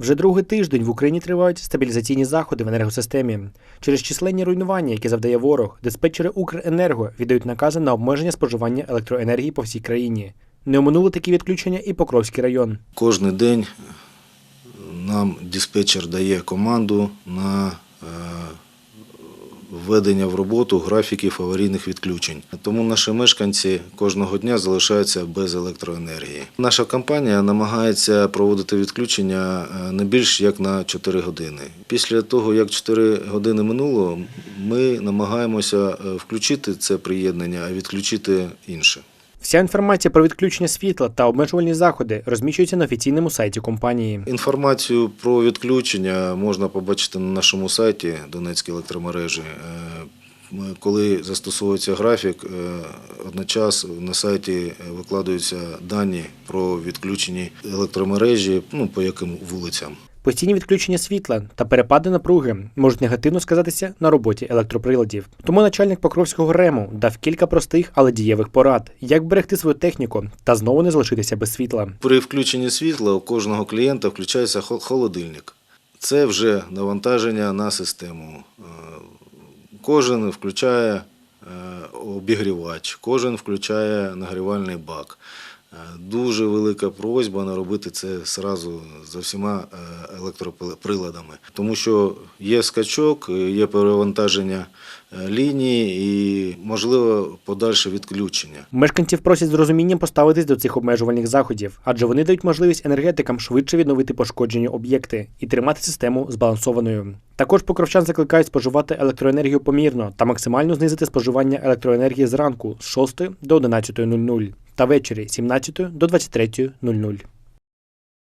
Вже другий тиждень в Україні тривають стабілізаційні заходи в енергосистемі. Через численні руйнування, які завдає ворог, диспетчери Укренерго віддають накази на обмеження споживання електроенергії по всій країні. Не оминули такі відключення і Покровський район. Кожний день нам диспетчер дає команду на введення в роботу графіків аварійних відключень. Тому наші мешканці кожного дня залишаються без електроенергії. Наша компанія намагається проводити відключення е, не більш як на 4 години. Після того, як 4 години минуло, ми намагаємося е, включити це приєднання, а відключити інше. Вся інформація про відключення світла та обмежувальні заходи розміщується на офіційному сайті компанії. Інформацію про відключення можна побачити на нашому сайті Донецькі електромережі. Е, Коли застосовується графік, е, одночасно на сайті викладаються дані про відключені електромережі, ну по яким вулицям. Постійні відключення світла та перепади напруги можуть негативно сказатися на роботі електроприладів. Тому начальник Покровського рему дав кілька простих, але дієвих порад, як берегти свою техніку та знову не залишитися без світла. При включенні світла у кожного клієнта включається холодильник. Це вже навантаження на систему. Е, Кожен включає е, обігрівач, кожен включає нагрівальний бак. Е, Дуже велика просьба не робити це зразу за всіма е, електроприладами, тому що є скачок, е, є перевантаження лінії і можливо подальше відключення. Мешканців просять з розумінням поставитись до цих обмежувальних заходів, адже вони дають можливість енергетикам швидше відновити пошкоджені об'єкти і тримати систему збалансованою. Також покровчан закликають споживати електроенергію помірно та максимально знизити споживання електроенергії зранку з 6 до 11.00 та ввечері з 17 до 23.00.